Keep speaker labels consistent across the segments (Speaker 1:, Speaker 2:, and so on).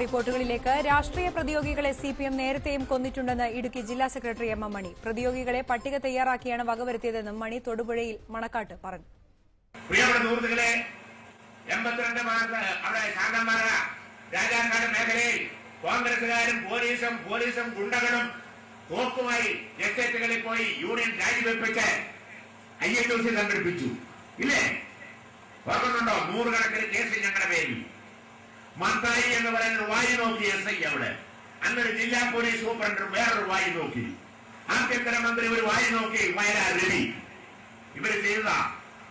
Speaker 1: റിപ്പോർട്ടുകളിലേക്ക് രാഷ്ട്രീയ പ്രതിയോഗികളെ C P നേരത്തെയും കൊന്നിട്ടുണ്ടെന്ന് ഇടുക്കി ജില്ലാ സെക്രട്ടറി എം എം മണി. പ്രതിയോഗികളെ പട്ടിക തയ്യാറാക്കിയാണ് വകവരുത്തിയതെന്നും മണി തൊടുപുഴയിൽ മണക്കാട്ട് പറഞ്ഞു.
Speaker 2: രാജാക്കാട് മേഖലയിൽ കോൺഗ്രസുകാരും പോലീസും പോലീസും ഗുണ്ടകളും തോക്കുമായി എസ്റ്റേറ്റുകളിൽ പോയി യൂണിയൻ രാജിവെപ്പിച്ച് ഐ എൻ ഒ സി സംഘടിപ്പിച്ചു. ഇല്ലേ? ഓർക്കുന്നുണ്ടോ? നൂറുകണക്കിന് കേസ് ഞങ്ങളുടെ പേരിൽ. മത്തായി എന്ന് പറയുന്ന വായി നോക്കി എസ് ഐ അവിടെ. അന്നൊരു ജില്ലാ പോലീസ് സൂപ്രണ്ട് വേറൊരു വായി നോക്കി. ആഭ്യന്തര മന്ത്രി ഒരു വായി നോക്കി വയലാർ രവി ഇവർ ചെയ്ത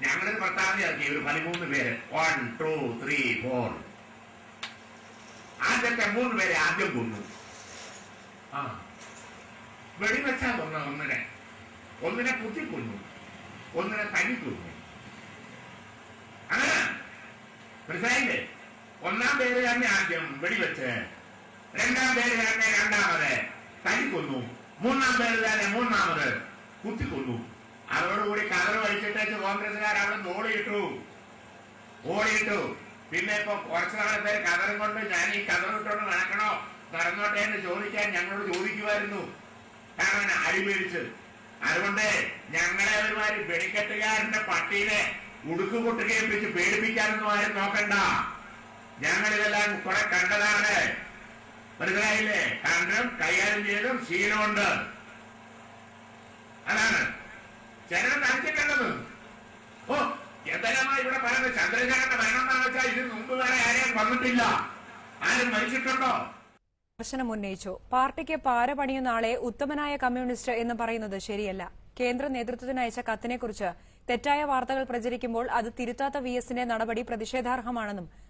Speaker 2: ഞങ്ങളൊരു പ്രസ്താവനയാക്കി ഒരു പതിമൂന്ന് പേര്. വൺ ടു ത്രീ ഫോർ ആദ്യത്തെ മൂന്ന് പേരെ ആദ്യം കൊന്നു. ആ. വെടിവെച്ചാ കൊന്ന ഒന്നിനെ. ഒന്നിനെ കുത്തിക്കൊന്നു ഒന്നിനെ കൊന്നു. അങ്ങനെ. മനസ്സിലായില്ലേ? ഒന്നാം പേര് തന്നെ ആദ്യം വെടിവെച്ച് രണ്ടാം പേര് തന്നെ രണ്ടാമത് കൊന്നു മൂന്നാം പേര് തന്നെ മൂന്നാമത് കുത്തിക്കൊന്നു അതോടുകൂടി കതറ് വലിച്ചിട്ടേച്ച് കോൺഗ്രസുകാർ അവിടെ നിന്ന് ഓടിയിട്ടു ഓടിയിട്ടു പിന്നെ ഇപ്പൊ കുറച്ചു നാളത്തെ കതറും കൊണ്ട് ഞാൻ ഈ കതറിട്ടോണ്ട് നടക്കണോ? നടന്നോട്ടെ എന്ന് ചോദിക്കാൻ ഞങ്ങളോട് ചോദിക്കുമായിരുന്നു. കാരണം അടിപിടിച്ച് അതുകൊണ്ട് ഞങ്ങളെ ഒരുമാതിരി വെടിക്കെട്ടുകാരന്റെ പട്ടിയിലെ ഉടുക്ക് പൊട്ടുകേൽപ്പിച്ച് പേടിപ്പിക്കാനൊന്നും ആരും നോക്കണ്ട. ഞങ്ങൾ ഇതെല്ലാം കുറെ കണ്ടതാണ്. മനസ്സിലായില്ലേ? കണ്ടും കൈകാര്യം ചെയ്തും ശീലമുണ്ട്. അതാണ്. ചരണം നടത്തിയിട്ടുള്ളത് ഓ എന്തെല്ലാമാ ഇവിടെ പറയുന്നത്? ചന്ദ്രശേഖരന്റെ മരണം എന്ന് വെച്ചാൽ ഇതിന് മുമ്പ് വേറെ ആരെയും വന്നിട്ടില്ല. ആരും മരിച്ചിട്ടുണ്ടോ?
Speaker 1: വിമർശനം ഉന്നയിച്ചു. പാർട്ടിക്ക് പാര പണിയുന്ന ആളെ ഉത്തമനായ കമ്മ്യൂണിസ്റ്റ് എന്ന് പറയുന്നത് ശരിയല്ല. കേന്ദ്ര നേതൃത്വത്തിന് അയച്ച കത്തിനെക്കുറിച്ച് തെറ്റായ വാർത്തകൾ പ്രചരിക്കുമ്പോൾ അത് തിരുത്താത്ത വി എസിന്റെ നടപടി പ്രതിഷേധാർഹമാണെന്നും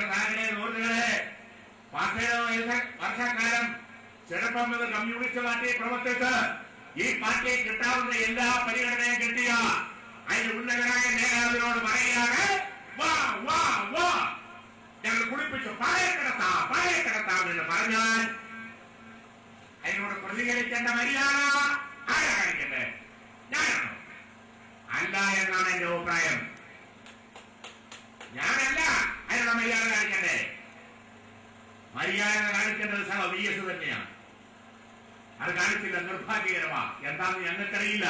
Speaker 2: പ്രിയപ്പെട്ട താങ്കളെ സുഹൃത്തുക്കളെ പത്തര വയസ്സ് വർഷക്കാലം ചെറുപ്പം മുതൽ കമ്മ്യൂണിസ്റ്റ് പാർട്ടി പ്രവർത്തിച്ച് ഈ പാർട്ടിയെ കിട്ടാവുന്ന എല്ലാ പരിഗണനയും കിട്ടിയ അതിന് ഉന്നതനായ നേതാവിനോട് പറയുകയാണ് വാ വാ വാ ഞങ്ങൾ കുളിപ്പിച്ചു പായ കിടത്താം പായ കിടത്താം എന്ന് പറഞ്ഞാൽ അതിനോട് പ്രതികരിക്കേണ്ട മര്യാദ ആരാ കാണിക്കട്ടെ ഞാനാണോ അല്ല എന്നാണ് എന്റെ അഭിപ്രായം ഞാനല്ല അതിനുള്ള മര്യാദ കാണിക്കണ്ടേ? മര്യാദ കാണിക്കേണ്ടത് സഹ വി എസ് തന്നെയാണ്. അത് കാണിച്ചില്ല നിർഭാഗ്യകരമാ. എന്താണെന്ന് ഞങ്ങൾക്കറിയില്ല.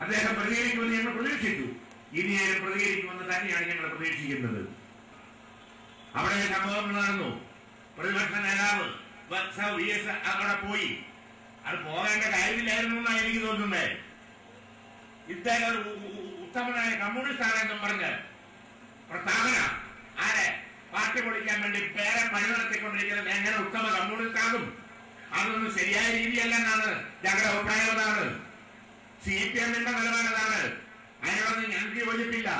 Speaker 2: അദ്ദേഹം പ്രതികരിക്കുമെന്ന് ഞങ്ങൾ പ്രതീക്ഷിച്ചു. ഇനിയും പ്രതികരിക്കുമെന്ന് തന്നെയാണ് ഞങ്ങൾ പ്രതീക്ഷിക്കുന്നത്. അവിടെ സംഭവങ്ങൾ നടന്നു. പ്രതിപക്ഷ നേതാവ് അവിടെ പോയി. അത് പോകേണ്ട കാര്യമില്ലായിരുന്നു എന്നാണ് എനിക്ക് തോന്നുന്നത്. ഇദ്ദേഹം ഉത്തമനായ കമ്മ്യൂണിസ്റ്റ് ആണെന്നും പറഞ്ഞ് പ്രസ്താവന ആരെ? പാർട്ടി പൊളിക്കാൻ വേണ്ടി പേരെ പണിനടത്തിക്കൊണ്ടിരിക്കുന്നത് എങ്ങനെ ഉത്തമ കമ്മ്യൂണിസ്റ്റ് ആകും അതൊന്നും ശരിയായ രീതിയല്ല എന്നാണ് ഞങ്ങളുടെ അഭിപ്രായം അതാണ്. സി പി എമ്മിന്റെ നിലപാടതാണ് അതിനോടൊന്നും ഞങ്ങൾക്ക് യോജിപ്പില്ല.